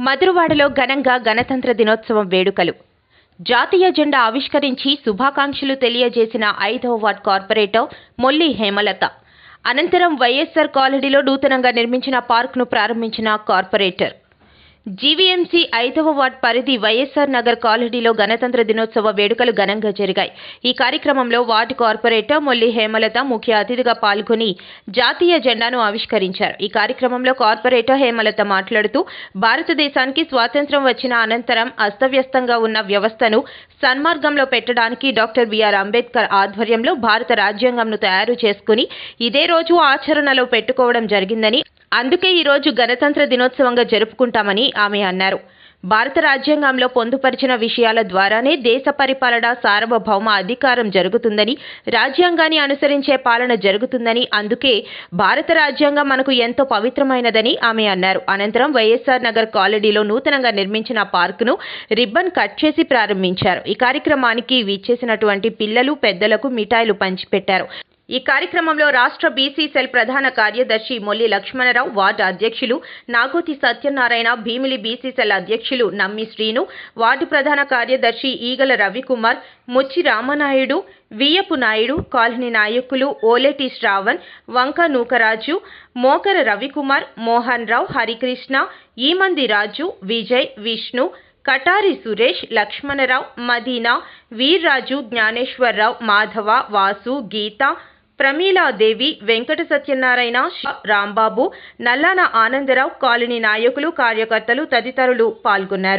మధురవాడలో ఘనంగా గణతంత్ర దినోత్సవం వేడుకలు. జాతీయ జెండా ఆవిష్కరించి శుభాకాంక్షలు తెలియజేసిన ఐదవ వార్డ్ కార్పొరేటర్ మొల్లి హేమలత. అనంతరం వైఎస్సార్ కాలనీలో నూతనంగా నిర్మించిన పార్కును ప్రారంభించిన కార్పొరేటర్. జీవీఎంసీ ఐదవ వార్డ్ పరిధి వైఎస్సార్ నగర్ కాలనీలో గణతంత్ర దినోత్సవ వేడుకలు ఘనంగా జరిగాయి. ఈ కార్యక్రమంలో వార్డు కార్పొరేటర్ మొల్లి హేమలత ముఖ్య అతిథిగా పాల్గొని జాతీయ జెండాను ఆవిష్కరించారు. ఈ కార్యక్రమంలో కార్పొరేటర్ హేమలత మాట్లాడుతూ భారతదేశానికి స్వాతంత్ర్యం వచ్చిన అనంతరం అస్తవ్యస్తంగా ఉన్న వ్యవస్థను సన్మార్గంలో పెట్టడానికి డాక్టర్ బిఆర్ అంబేద్కర్ ఆధ్వర్యంలో భారత రాజ్యాంగంను తయారు చేసుకుని ఇదే రోజు ఆచరణలో పెట్టుకోవడం జరిగిందని అందుకే ఈ రోజు గణతంత్ర దినోత్సవంగా జరుపుకుంటామని ఆమె అన్నారు. భారత రాజ్యాంగంలో పొందుపరిచిన విషయాల ద్వారానే దేశ పరిపాలన సార్వభౌమ అధికారం జరుగుతుందని రాజ్యాంగాన్ని అనుసరించే పాలన జరుగుతుందని అందుకే భారత రాజ్యాంగం మనకు ఎంతో పవిత్రమైనదని ఆమె అన్నారు. అనంతరం వైఎస్ఆర్ నగర్ కాలనీలో నూతనంగా నిర్మించిన పార్కును రిబ్బన్ కట్ చేసి ప్రారంభించారు. ఈ కార్యక్రమానికి విచ్చేసినటువంటి పిల్లలు పెద్దలకు మిఠాయిలు పంచిపెట్టారు. ఈ కార్యక్రమంలో రాష్ట్ర బీసీ సెల్ ప్రధాన కార్యదర్శి మొల్లి లక్ష్మణరావు వార్డు అధ్యక్షులు నాగోతి సత్యనారాయణ భీమిలి బీసీ సెల్ అధ్యక్షులు నమ్మి శ్రీను వార్డు ప్రధాన కార్యదర్శి ఈగల రవికుమార్ ముచ్చి రామనాయుడు వియ్యపు నాయుడు కాలనీ నాయకులు ఓలేటి శ్రావణ్ వంక నూకరాజు మోకర రవికుమార్ మోహన్ రావు హరికృష్ణ ఈమంది రాజు విజయ్ విష్ణు కటారి సురేష్ లక్ష్మణరావు మదీనా వీర్రాజు జ్ఞానేశ్వరరావు మాధవ వాసు గీత ప్రమీలాదేవి వెంకట సత్యనారాయణ రాంబాబు నల్లాన ఆనందరావు కాలనీ నాయకులు కార్యకర్తలు తదితరులు పాల్గొన్నారు.